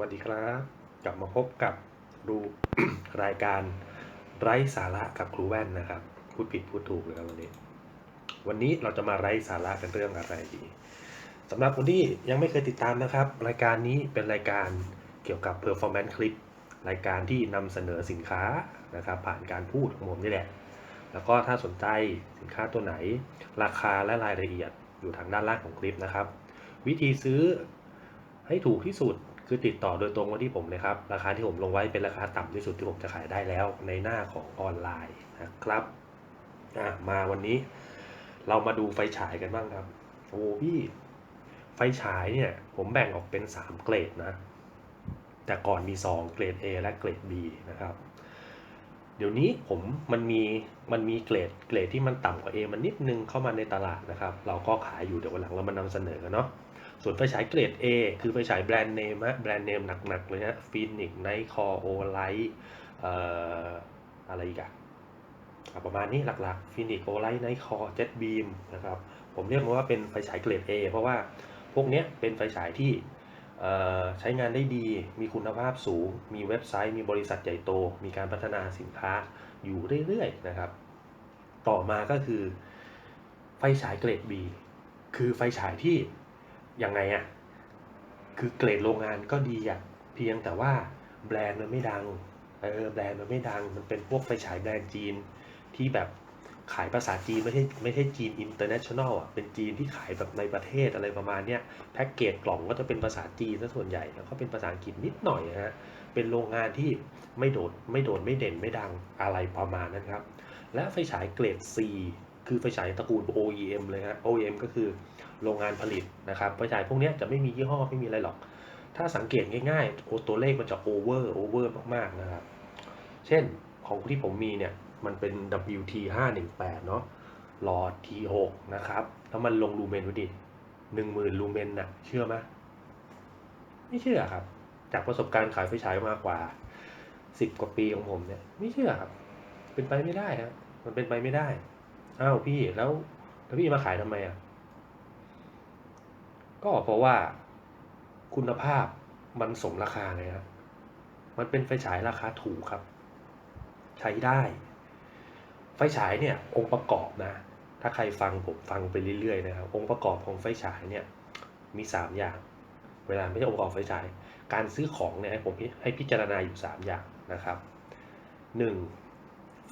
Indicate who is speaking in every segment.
Speaker 1: สวัสดีครับ กลับมาพบกับรูรายการไร้สาระกับครูแว่นนะครับ พูดผิดพูดถูกเลยครับวันนี้ วันนี้เราจะมาไร้สาระกันเรื่องอะไรดีสำหรับคนที่ยังไม่เคยติดตามนะครับ รายการนี้เป็นรายการเกี่ยวกับ performance clip รายการที่นำเสนอสินค้านะครับผ่านการพูดของผมนี่แหละ แล้วก็ถ้าสนใจสินค้าตัวไหน ราคาและรายละเอียดอยู่ทางด้านล่างของคลิปนะครับ วิธีซื้อให้ถูกที่สุด คือติดต่อโดยตรงมาที่ผมเลยครับ ราคาที่ผมลงไว้เป็นราคาต่ำที่สุดที่ผมจะขายได้แล้วในหน้าของออนไลน์นะครับมาวันนี้ เรามาดูไฟฉายกันบ้างครับโอ้พี่ไฟฉายเนี่ยผมแบ่งออกเป็น 3 เกรดนะ แต่ก่อนมี 2 เกรด A และเกรด B นะครับ เดี๋ยวนี้ผมมันมีมันมีเกรดเกรดที่มันต่ำกว่า A มันนิดนึงเข้ามาในตลาดนะครับ เราก็ขายอยู่เดี๋ยววันหลังเรามานำเสนอกันเนาะ ส่วนไฟฉายเกรด A คือไฟฉายแบรนด์เนมฮะแบรนด์เนมหนักๆเลยฮะฟินิกไนคอโอไลท์อะไรอีกอะประมาณนี้หลักๆฟินิกโอไลท์ไนคอเจ็ตบีมนะครับ ผมเรียกมันว่าเป็นไฟฉายเกรด A เพราะว่าพวกนี้เป็นไฟฉายที่ใช้งานได้ดี มีคุณภาพสูง มีเว็บไซต์ มีบริษัทใหญ่โต มีการพัฒนาสินค้าอยู่เรื่อยๆนะครับ ต่อมาก็คือไฟฉายเกรด B คือไฟฉายที่ ยังไงอะคือเกรดโรงงานก็ดีอะเพียงแต่ว่าแบรนด์มันไม่ดังเออแบรนด์มันไม่ดังมันเป็นพวกไฟฉายแบรนด์จีนที่แบบขายภาษาจีนไม่ใช่ไม่ใช่จีนอินเตอร์เนชั่นแนลอะเป็นจีนที่ขายแบบในประเทศอะไรประมาณเนี้ยแพ็กเกจกล่องก็จะเป็นภาษาจีนซะส่วนใหญ่แล้วก็เป็นภาษาอังกฤษนิดหน่อยนะฮะเป็นโรงงานที่ไม่โดดไม่โดดไม่เด่นไม่ดังอะไรประมาณนั้นครับ และไฟฉายเกรด C คือไฟฉายตระกูล OEM เลยฮะ OEM ก็คือโรงงานผลิตนะครับไฟฉายพวกนี้จะไม่มียี่ห้อไม่มีอะไรหรอก ถ้าสังเกตง่ายๆโอตัวเลขมันจะโอเวอร์โอเวอร์มากๆนะครับ เช่นของที่ผมมีเนี่ยมันเป็น WT 518เนาะหลอด T6 นะครับแล้วมันลงลูเมนดูดิหนึ่งหมื่นลูเมนน่ะเชื่อไหมไม่เชื่อครับ จากประสบการณ์ขายไฟฉายมากกว่าสิบกว่าปีของผมเนี่ย ไม่เชื่อครับ เป็นไปไม่ได้ครับมันเป็นไปไม่ได้ อ้าวพี่แล้วแล้วพี่มาขายทำไมอะ ก็เพราะว่าคุณภาพมันสมราคาไงครับมันเป็นไฟฉายราคาถูกครับ ใช้ได้ ไฟฉายเนี่ย องค์ประกอบนะ ถ้าใครฟังผมฟังไปเรื่อยๆนะครับ องค์ประกอบของไฟฉายเนี่ย มีสามอย่าง เวลาไม่ใช่องค์ประกอบไฟฉาย การซื้อของเนี่ยให้ผมให้พิจารณาอยู่สามอย่างนะครับหนึ่ง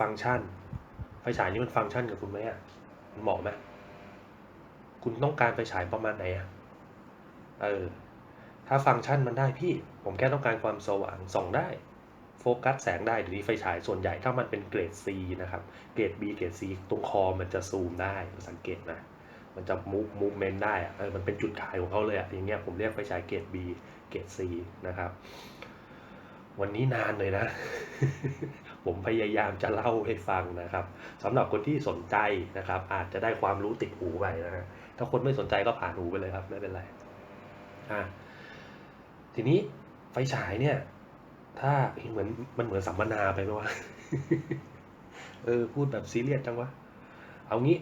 Speaker 1: ฟังก์ชัน ฟฉายนี่มันฟังก์ชันกับคุณไหมอะมันเหมาะไหมคุณต้องการไฟฉายประมาณไหนอะเออถ้าฟังก์ชันมันได้พี่ ผมแค่ต้องการความสว่างส่องได้ โฟกัสแสงได้เดี๋ยวนี้ไฟฉายส่วนใหญ่ถ้ามันเป็นเกรด C นะครับ เกรด B เกรด C ตรงคอมันจะซูมได้สังเกตนะ มันจะมูฟมูฟเมนต์ได้อะเออมันเป็นจุดขายของเขาเลยอะอย่างเงี้ยผมเรียกไฟฉายเกรด B เกรด C นะครับ วันนี้นานเลยนะ ผมพยายามจะเล่าให้ฟังนะครับสำหรับคนที่สนใจนะครับ อาจจะได้ความรู้ติดหูไปนะฮะถ้าคนไม่สนใจก็ผ่านหูไปเลยครับไม่เป็นไรอะทีนี้ไฟฉายเนี่ย ถ้าเหมือนมันเหมือนสัมมนาไปไหมวะเออพูดแบบซีเรียสจังวะเอางี้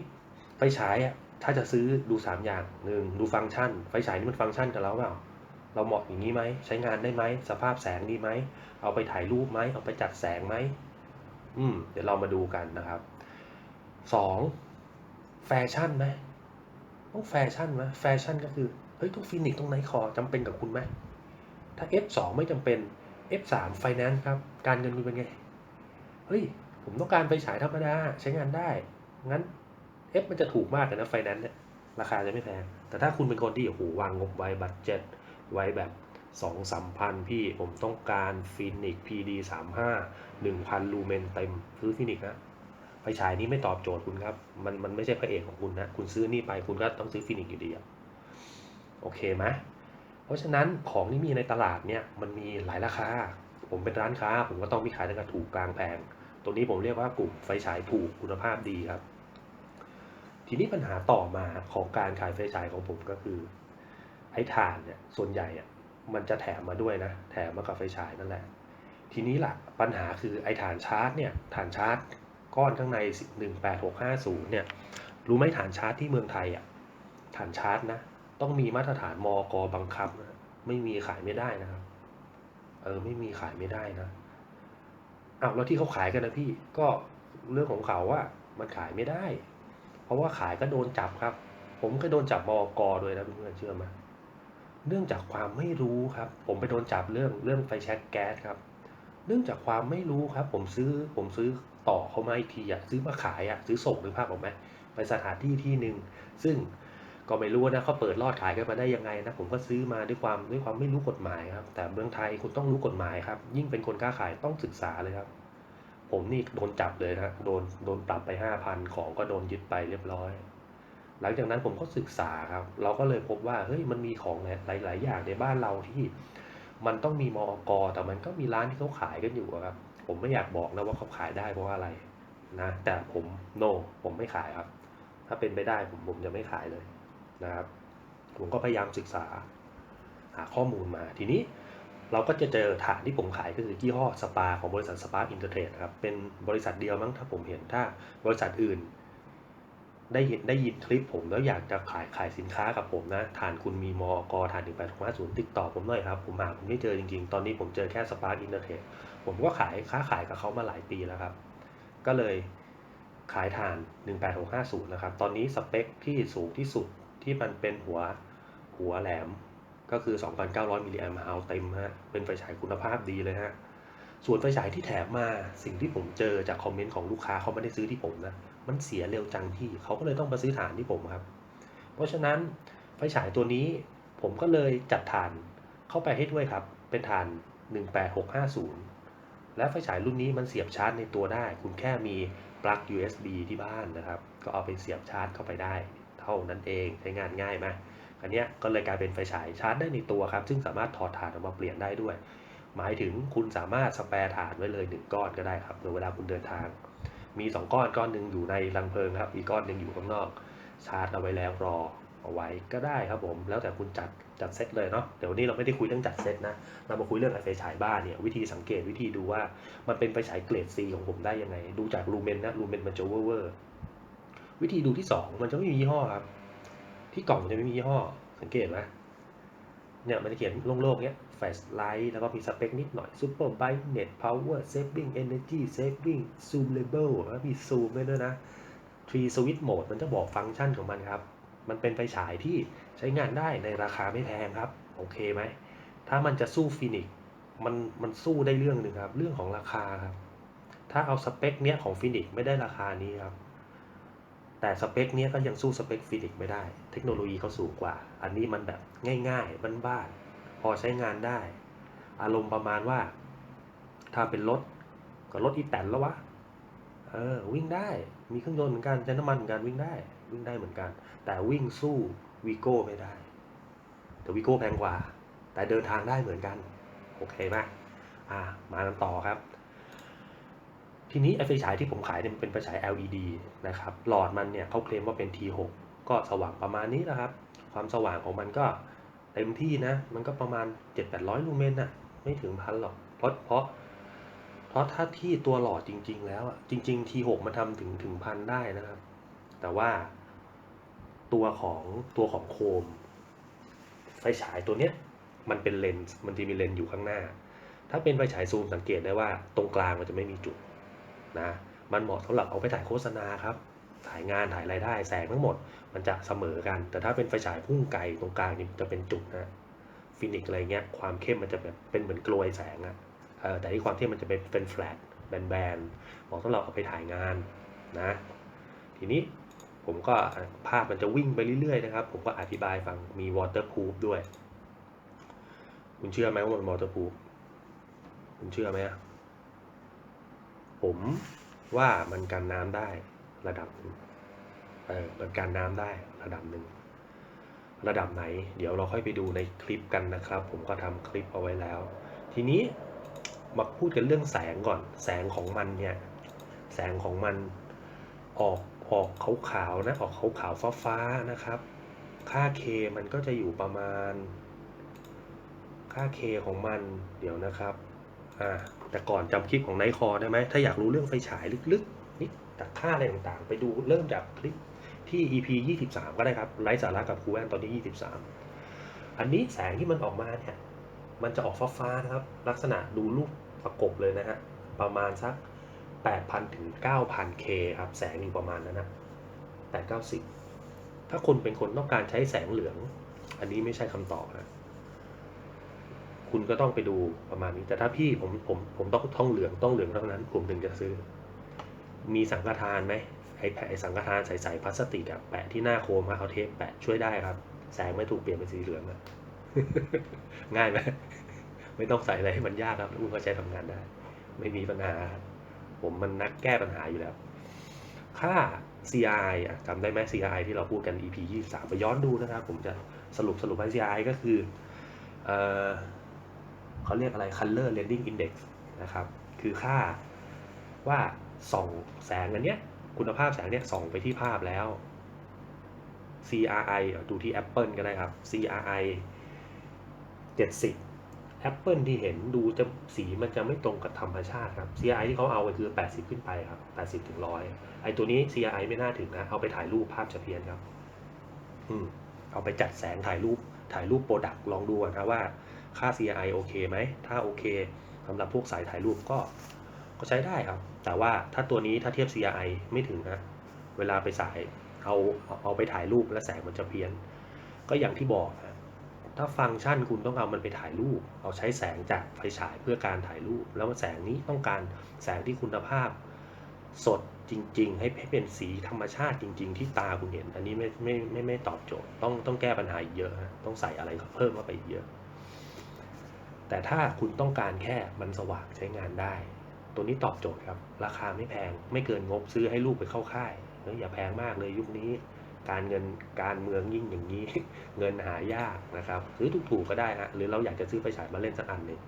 Speaker 1: ไฟฉายอะถ้าจะซื้อดูสามอย่างหนึ่งดูฟังก์ชัน ไฟฉายนี่มันฟังก์ชันกับเราเปล่าเราเหมาะอย่างนี้ไหม ใช้งานได้ไหม สภาพแสงดีไหม เอาไปถ่ายรูปไหม เอาไปจัดแสงไหม อืมเดี๋ยวเรามาดูกันนะครับสองแฟชั่นไหมต้องแฟชั่นไหมแฟชั่นก็คือ เฮ้ย ต้องฟินิกต้องไนท์คอจำเป็นกับคุณไหม ถ้า F2 ไม่จำเป็น F3 Finance ครับ การเงินคุณเป็นไง เฮ้ย ผมต้องการไฟฉายธรรมดา ใช้งานได้ งั้น F มันจะถูกมากเลยนะ Finance เนี่ย ราคาจะไม่แพง แต่ถ้าคุณเป็นคนที่โอ้โหวางงบไว้บัตเจ็ตไว้แบบ สองสามพันพี่ผมต้องการฟินิก PD สามห้าหนึ่งพันลูเมนเต็มซื้อฟินิกนะไฟฉายนี้ไม่ตอบโจทย์คุณครับ มันมันไม่ใช่พระเอกของคุณนะ คุณซื้อนี่ไปคุณก็ต้องซื้อฟินิกอยู่ดีอะโอเคไหมเพราะฉะนั้นของที่มีในตลาดเนี่ยมันมีหลายราคา ผมเป็นร้านค้า ผมก็ต้องมีขายตั้งแต่ถูกกลางแพงตัวนี้ผมเรียกว่ากลุ่มไฟฉายถูกคุณภาพดีครับ ทีนี้ปัญหาต่อมาของการขายไฟฉายของผมก็คือไอ้ถ่านเนี่ยส่วนใหญ่อะ มันจะแถมมาด้วยนะ แถมมากับไฟฉายนั่นแหละ ทีนี้ล่ะปัญหาคือไอ้ฐานชาร์จเนี่ย ฐานชาร์จก้อนข้างใน 18650 เนี่ย รู้ไหมฐานชาร์จที่เมืองไทยอะ ฐานชาร์จนะ ต้องมีมาตรฐานมอกบังคับนะไม่มีขายไม่ได้นะครับ เออ ไม่มีขายไม่ได้นะอ้าวแล้วที่เขาขายกันนะพี่ ก็เรื่องของเขาว่ามันขายไม่ได้ เพราะว่าขายก็โดนจับครับ ผมก็โดนจับบกด้วยนะเพื่อนเชื่อไหม เนื่องจากความไม่รู้ครับ ผมไปโดนจับเรื่องเรื่องไฟแช็กแก๊สครับ เนื่องจากความไม่รู้ครับ ผมซื้อผมซื้อต่อเขามาอีกทีอะซื้อมาขายอะซื้อส่งหรือภาพออกไหมไปสถานที่ที่หนึ่งซึ่งก็ไม่รู้นะเขาเปิดรอดขายกันมาได้ยังไงนะผมก็ซื้อมาด้วยความด้วยความไม่รู้กฎหมายครับ แต่เมืองไทยคุณต้องรู้กฎหมายครับ ยิ่งเป็นคนค้าขายต้องศึกษาเลยครับ ผมนี่โดนจับเลยนะโดนโดนปรับไปห้าพันของก็โดนยึดไปเรียบร้อย หลังจากนั้นผมก็ศึกษาครับ เราก็เลยพบว่าเฮ้ยมันมีของหลาย ๆ อย่างในบ้านเราที่มันต้องมีมอกแต่มันก็มีร้านที่เขาขายกันอยู่ครับ ผมไม่อยากบอกนะว่าเขาขายได้เพราะอะไรนะแต่ผมโนผมไม่ขายครับ ถ้าเป็นไปได้ผมผมจะไม่ขายเลยนะครับ ผมก็พยายามศึกษาหาข้อมูลมาทีนี้เราก็จะเจอฐานที่ผมขายก็คือยี่ห้อสปาของบริษัทสปาอินเตอร์เทรดครับเป็นบริษัทเดียวมั้งถ้าผมเห็นถ้าบริษัทอื่น ได้เห็นได้ยินคลิปผมแล้วอยากจะขายขายสินค้ากับผมนะฐานคุณมีมอกฐานหนึ่งแปดห้าศูนย์ติดต่อผมหน่อยครับ ผมหาผมไม่เจอจริงๆ ตอนนี้ผมเจอแค่สปาร์อินเตอร์เทรดผมก็ขายค้าขายกับเขามาหลายปีแล้วครับ ก็เลยขายฐาน 18650 นะครับ ตอนนี้สเปคที่สูงที่สุดที่มันเป็นหัวหัวแหลมก็คือ 2,900มิลลิแอมป์เอาเต็มฮะ เป็นไฟฉายคุณภาพดีเลยฮะ ส่วนไฟฉายที่แถมมาสิ่งที่ผมเจอจากคอมเมนต์ของลูกค้าเขาไม่ได้ซื้อที่ผมนะ มันเสียเร็วจังที่เขาก็เลยต้องมาซื้อฐานที่ผมครับ เพราะฉะนั้นไฟฉายตัวนี้ผมก็เลยจัดฐานเข้าไปให้ด้วยครับ เป็นฐาน 18650 และไฟฉายรุ่นนี้มันเสียบชาร์จในตัวได้ คุณแค่มีปลั๊ก USB ที่บ้านนะครับ ก็เอาไปเสียบชาร์จเข้าไปได้ เท่านั้นเองใช้งานง่ายไหมอันนี้ก็เลยกลายเป็นไฟฉายชาร์จได้ในตัวครับ ซึ่งสามารถถอดฐานออกมาเปลี่ยนได้ด้วย หมายถึงคุณสามารถสแปรฐานไว้เลย1ก้อนก็ได้ครับเวลาคุณเดินทาง มี2ก้อนก้อนหนึ่งอยู่ในรังเพลิงครับ อีกก้อนหนึ่งอยู่ข้างนอก ชาร์จเอาไว้แล้วรอเอาไว้ก็ได้ครับผม แล้วแต่คุณจัดจัดเซตเลยเนาะ เดี๋ยววันนี้เราไม่ได้คุยเรื่องจัดเซตนะ เรามาคุยเรื่องไฟฉายบ้านเนี่ยวิธีสังเกตวิธีดูว่ามันเป็นไฟฉายเกรด C ของผมได้ยังไง ดูจากลูเมนนะลูเมนมันจะเวอร์เวอร์วิธีดูที่ 2 มันจะไม่มียี่ห้อครับ ที่กล่องมันจะไม่มียี่ห้อ สังเกตไหมเนี่ยมันจะเขียนโล่งๆเนี้ย แฟลชไลท์แล้วก็มีสเปคนิดหน่อย Super Brightness Power Saving Energy Saving Zoom Label แล้วมี Zoom ด้วยนะ Tree Switch Mode มันจะบอกฟังก์ชันของมันครับ มันเป็นไฟฉายที่ใช้งานได้ในราคาไม่แพงครับ โอเคไหม ถ้ามันจะสู้ฟินิกมันมันสู้ได้เรื่องหนึ่งครับ เรื่องของราคาครับ ถ้าเอาสเปคเนี้ยของฟินิกไม่ได้ราคานี้ครับแต่สเปคเนี้ยก็ยังสู้สเปคฟินิกไม่ได้ เทคโนโลยีเขาสูงกว่า อันนี้มันแบบง่ายๆบ้านๆ อใช้งานได้ อารมณ์ประมาณว่า ถ้าเป็นรถก็รถอีแตนแล้ววะเออวิ่งได้มีเครื่องยนต์เหมือนกันใช้น้ำมันเหมือนกันวิ่งได้ วิ่งได้เหมือนกัน แต่วิ่งสู้วีโก้ไม่ได้ แต่วีโก้แพงกว่า แต่เดินทางได้เหมือนกัน โอเคไหมอ่ามากันต่อครับ ทีนี้ไอไฟฉายที่ผมขายเนี่ยมันเป็นไฟฉาย LED นะครับหลอดมันเนี่ยเขาเคลมว่าเป็น T6 ก็สว่างประมาณนี้นะครับ ความสว่างของมันก็ เต็มที่นะ มันก็ประมาณ 7-800 ลูเมนน่ะ ไม่ถึงพันหรอก เพราะเพราะเพราะถ้าที่ตัวหลอดจริง ๆ แล้วอะจริง ๆ T6 มันทำถึงถึงพันได้นะครับ แต่ว่าตัวของตัวของโคม ไฟฉายตัวเนี้ยมันเป็นเลนส์มันจะมีเลนส์อยู่ข้างหน้า ถ้าเป็นไฟฉายซูมสังเกตได้ว่าตรงกลางมันจะไม่มีจุดนะ มันเหมาะสำหรับเอาไปถ่ายโฆษณาครับ ถ่ายงานถ่ายรายได้แสงทั้งหมด มันจะเสมอกัน แต่ถ้าเป็นไฟฉายพุ่งไกลตรงกลางนี่จะเป็นจุดนะฟินิกอะไรเงี้ยความเข้มมันจะแบบเป็นเหมือนกลวยแสงอะแต่ที่ความเข้มมันจะเป็นเป็นแฟลตแบนๆเหมาะสำหรับเอาไปถ่ายงานนะทีนี้ผมก็ภาพมันจะวิ่งไปเรื่อยๆนะครับ ผมก็อธิบายฟังมี waterproof ด้วย คุณเชื่อไหมว่ามัน waterproof คุณเชื่อไหมผมว่ามันกันน้ำได้ ระดับหนึ่งเออมันกันน้ำได้ระดับหนึ่งระดับไหน เดี๋ยวเราค่อยไปดูในคลิปกันนะครับ ผมก็ทำคลิปเอาไว้แล้ว ทีนี้มาพูดกันเรื่องแสงก่อน แสงของมันเนี่ยแสงของมันออกออกขาวๆนะออกขาวๆฟ้าๆนะครับ ค่า K มันก็จะอยู่ประมาณ ค่า K ของมันเดี๋ยวนะครับอ่าแต่ก่อนจำคลิปของไนคอได้ไหมถ้าอยากรู้เรื่องไฟฉายลึกๆ จากค่าอะไรต่างๆ ไปดูเริ่มจากคลิปที่ EP 23 ก็ได้ครับไลฟ์สาระกับครูแอนตอนที่ 23 อันนี้แสงที่มันออกมาเนี่ยมันจะออกฟ้าๆนะครับ ลักษณะดูรูปประกบเลยนะฮะประมาณสัก 8,000 ถึง 9,000 K ครับ แสงอยู่ประมาณนั้นนะ8 90 ถ้าคนเป็นคนต้องการใช้แสงเหลือง อันนี้ไม่ใช่คำตอบนะคุณก็ต้องไปดูประมาณนี้ แต่ถ้าพี่ผมผมผมต้องต้องเหลืองต้องเหลืองเท่านั้นผมถึงจะซื้อ มีสังฆทานไหมไอ้แผ่สังฆทานใสๆพลาสติกอะแปะที่หน้าโคมอะเอาเทปแปะช่วยได้ครับ แสงไม่ถูกเปลี่ยนเป็นสีเหลืองอะง่ายไหมไม่ต้องใส่อะไรให้มันยากครับแล้วคุณก็ใช้ทำงานได้ ไม่มีปัญหาครับผมมันนักแก้ปัญหาอยู่แล้ว ค่า c i อะจำได้ไหม c i ที่เราพูดกัน EP 23 ไปย้อนดูนะครับ ผมจะสรุปสรุปให้ c i ก็คือเออเขาเรียกอะไร Color Rendering Index นะครับ คือค่าว่า ส่องแสงอันเนี้ยคุณภาพแสงเนี้ยส่องไปที่ภาพแล้ว CRI ดูที่ Apple ก็ได้ครับ CRI 70 Apple ที่เห็นดูจะสีมันจะไม่ตรงกับธรรมชาติครับ CRI ที่เขาเอาไปคือ 80 ขึ้นไปครับ 80 ถึง 100 ไอตัวนี้ CRI ไม่น่าถึงนะ เอาไปถ่ายรูปภาพจะเพี้ยนครับ อืม เอาไปจัดแสงถ่ายรูป ถ่ายรูปโปรดักลองดูก่อนนะว่าค่า CRI โอเคไหม ถ้าโอเคสำหรับพวกสายถ่ายรูปก็ ก็ใช้ได้ครับ แต่ว่าถ้าตัวนี้ถ้าเทียบ CRI ไม่ถึงนะ เวลาไปสายเอาเอาไปถ่ายรูปแล้วแสงมันจะเพี้ยน ก็อย่างที่บอกนะถ้าฟังก์ชันคุณต้องเอามันไปถ่ายรูป เอาใช้แสงจากไฟฉายเพื่อการถ่ายรูป แล้วแสงนี้ต้องการแสงที่คุณภาพสดจริง ๆ ให้ให้เป็นสีธรรมชาติจริง ๆ ที่ตาคุณเห็น อันนี้ไม่ไม่ไม่ไม่ตอบโจทย์ ต้องต้องแก้ปัญหาอีกเยอะฮะต้องใส่อะไรเพิ่มเข้าไปอีกเยอะ แต่ถ้าคุณต้องการแค่มันสว่างใช้งานได้ ตัวนี้ตอบโจทย์ครับ ราคาไม่แพงไม่เกินงบซื้อให้ลูกไปเข้าค่ายเอย่าแพงมากเลยยุคนี้ การเงินการเมืองยิ่งอย่างนี้ เงินหายากนะครับซื้อถูกๆก็ได้ฮะหรือเราอยากจะซื้อไฟฉายมาเล่นสักอันหนึ่ง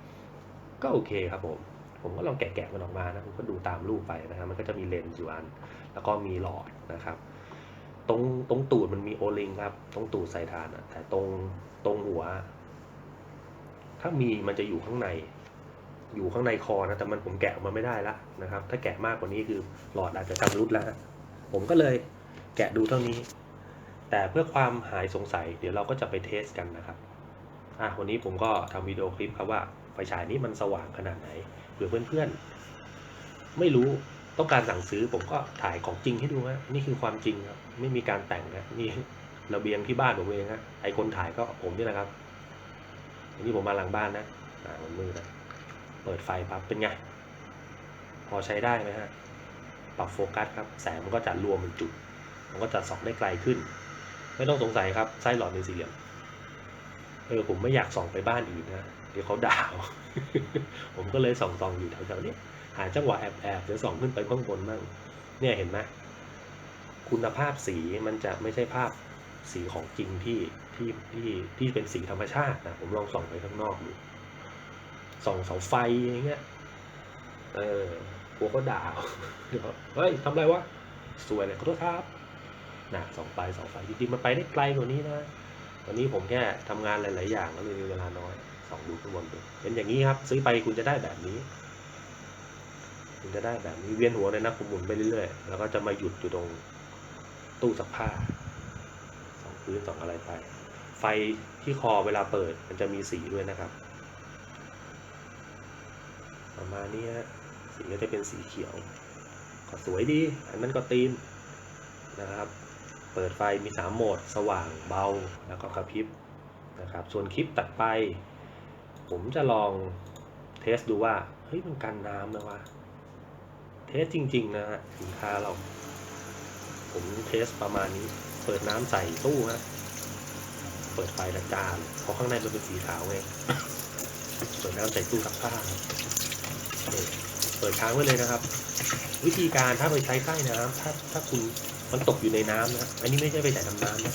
Speaker 1: ก็โอเคครับผมผมก็ลองแกะๆมันออกมานะผมก็ดูตามรูปไปนะครับมันก็จะมีเลนส์อยู่อัน แล้วก็มีหลอดนะครับตรงตรงตูดมันมีโอลิงครับ ตรงตูดใส่ฐานอะแต่ตรงตรงหัว ถ้ามีมันจะอยู่ข้างใน อยู่ข้างในคอนะแต่มันผมแกะออกมาไม่ได้ละนะครับ ถ้าแกะมากกว่านี้คือหลอดอาจจะชำรุดแล้วผมก็เลยแกะดูเท่านี้ แต่เพื่อความหายสงสัย เดี๋ยวเราก็จะไปเทสกันนะครับอะวันนี้ผมก็ทำวิดีโอคลิปครับว่าไฟฉายนี้มันสว่างขนาดไหนเผื่อเพื่อนๆ ไม่รู้ต้องการสั่งซื้อผมก็ถ่ายของจริงให้ดูฮะนี่คือความจริงครับไม่มีการแต่งนะนี่ระเบียงที่บ้านผมเองฮะไอคนถ่ายก็ผมนี่แหละครับอันนี้ผมมาหลังบ้านนะอ่ามันมืดนะ เปิดไฟปั๊บเป็นไง พอใช้ได้ไหมฮะ ปรับโฟกัสครับ แสงมันก็จะรวมเป็นจุด มันก็จะส่องได้ไกลขึ้น ไม่ต้องสงสัยครับไส้หลอดเป็นสี่เหลี่ยม เออผมไม่อยากส่องไปบ้านอื่นนะ เดี๋ยวเขาด่าผมก็เลยส่องส่องอยู่แถวๆนี้ หาจังหวะแอบแอบๆเดี๋ยวส่องขึ้นไปข้างบนบ้าง เนี่ยเห็นไหมคุณภาพสีมันจะไม่ใช่ภาพสีของจริงที่ที่ที่ที่เป็นสีธรรมชาตินะ ผมลองส่องไปข้างนอกดู ส่องเสาไฟอย่างเงี้ย เออกลัวเขาด่าเดี๋ยวเฮ้ยทำไรวะ สวยเลยขอโทษครับนะส่องไปส่องไฟจริงๆมันไปได้ไกลกว่านี้นะ วันนี้ผมแค่ทำงานหลาย ๆ อย่างแล้วเลยมีเวลาน้อยส่องดูข้างบนดูเป็นอย่างนี้ครับ ซื้อไปคุณจะได้แบบนี้ คุณจะได้แบบนี้เวียนหัวเลยนะผมหมุนไปเรื่อยๆแล้วก็จะมาหยุดอยู่ตรงตู้ซักผ้าส่องพื้นส่องอะไรไป ไฟที่คอเวลาเปิดมันจะมีสีด้วยนะครับ ประมาณนี้ฮะสีก็จะเป็นสีเขียว ก็สวยดี อันนั้นก็ตีมนะครับ เปิดไฟมีสามโหมด สว่างเบาแล้วก็กระพริบนะครับ ส่วนคลิปตัดไป ผมจะลองเทสดูว่า เฮ้ย มันกันน้ำนะวะเทสจริง ๆ นะฮะสินค้าเรา ผมเทสประมาณนี้ เปิดน้ำใส่ตู้ฮะเปิดไฟละจานเพราะข้างในมันเป็นสีขาวไงเปิดน้ำใส่ตู้ซักผ้า เปิดค้างไว้เลยนะครับ วิธีการถ้าไปใช้ใต้น้ำถ้าถ้าคุณมันตกอยู่ในน้ำนะอันนี้ไม่ใช่ไปใส่ดำน้ำนะ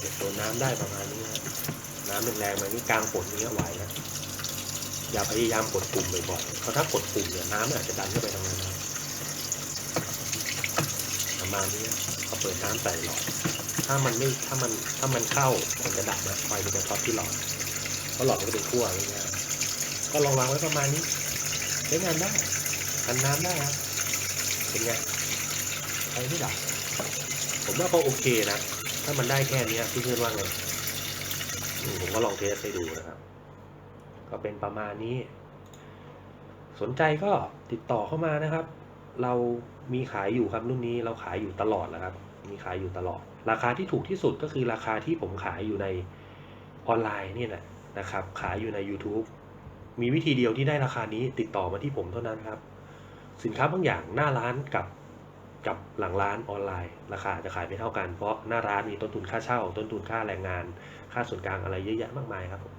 Speaker 1: เก็บตัวน้ำได้ประมาณนี้นะน้ำแรงมานี่กลางฝนนี้ไหวนะอย่าพยายามกดปุ่มบ่อยๆเพราะถ้ากดปุ่มเนี่ยน้ำมันอาจจะดันเข้าไปทางนั้นนะประมาณนี้เขาเปิดน้ำใส่หลอดถ้ามันไม่ถ้ามันถ้ามันเข้ามันจะดับนะไฟมันจะช็อตที่หลอดเพราะหลอดมันจะเป็นขั้วอะไรเงี้ยก็ลองวางไว้ประมาณนี้ ใช้งานได้กันน้ำได้ครับเป็นไงใช้ไม่ดับผมว่าก็โอเคนะ ถ้ามันได้แค่นี้ยเพื่อนว่าไงผมก็ลองเทสให้ดูนะครับ ก็เป็นประมาณนี้ สนใจก็ติดต่อเข้ามานะครับ เรามีขายอยู่ครับรุ่นนี้เราขายอยู่ตลอดนะครับ มีขายอยู่ตลอด ราคาที่ถูกที่สุดก็คือราคาที่ผมขายอยู่ในออนไลน์นี่แหละนะครับ ขายอยู่ใน YouTube มีวิธีเดียวที่ได้ราคานี้ติดต่อมาที่ผมเท่านั้นครับ สินค้าบางอย่างหน้าร้านกับกับหลังร้านออนไลน์ ราคาจะขายไม่เท่ากัน เพราะหน้าร้านมีต้นทุนค่าเช่า ต้นทุนค่าแรงงาน ค่าส่วนกลางอะไรเยอะแยะมากมายครับผม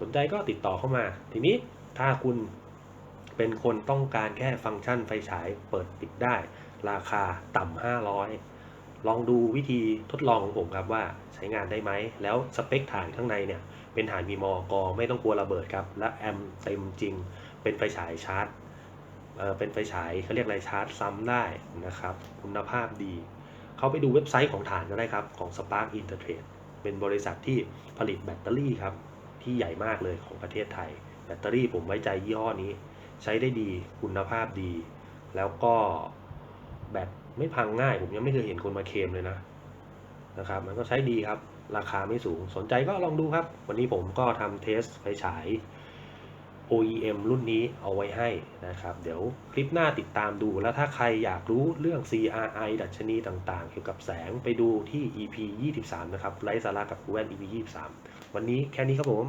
Speaker 1: สนใจก็ติดต่อเข้ามา ทีนี้ถ้าคุณเป็นคนต้องการแค่ฟังก์ชันไฟฉายเปิดปิดได้ ราคาต่ำ500 ลองดูวิธีทดลองของผมครับว่าใช้งานได้ไหม แล้วสเปคฐานข้างในเนี่ย เป็นฐานมีมอกไม่ต้องกลัวระเบิดครับ และแอมป์เต็มจริง เป็นไฟฉายชาร์จเออเป็นไฟฉายเขาเรียกอะไรชาร์จซ้ำได้นะครับ คุณภาพดี เขาไปดูเว็บไซต์ของฐานก็ได้ครับ ของ Spark Intertrade เป็นบริษัทที่ผลิตแบตเตอรี่ครับ ที่ใหญ่มากเลยของประเทศไทย แบตเตอรี่ผมไว้ใจยี่ห้อนี้ ใช้ได้ดีคุณภาพดี แล้วก็แบต ไม่พังง่ายผมยังไม่เคยเห็นคนมาเคมเลยนะนะครับ มันก็ใช้ดีครับ ราคาไม่สูงสนใจก็ลองดูครับ วันนี้ผมก็ทำเทสไฟฉาย OEM รุ่นนี้เอาไว้ให้นะครับ เดี๋ยวคลิปหน้าติดตามดู แล้วถ้าใครอยากรู้เรื่อง CRI ดัชนีต่างๆ เกี่ยวกับแสงไปดูที่ EP 23 นะครับไลฟ์สาระกับแว่น EP 23 วันนี้แค่นี้ครับผม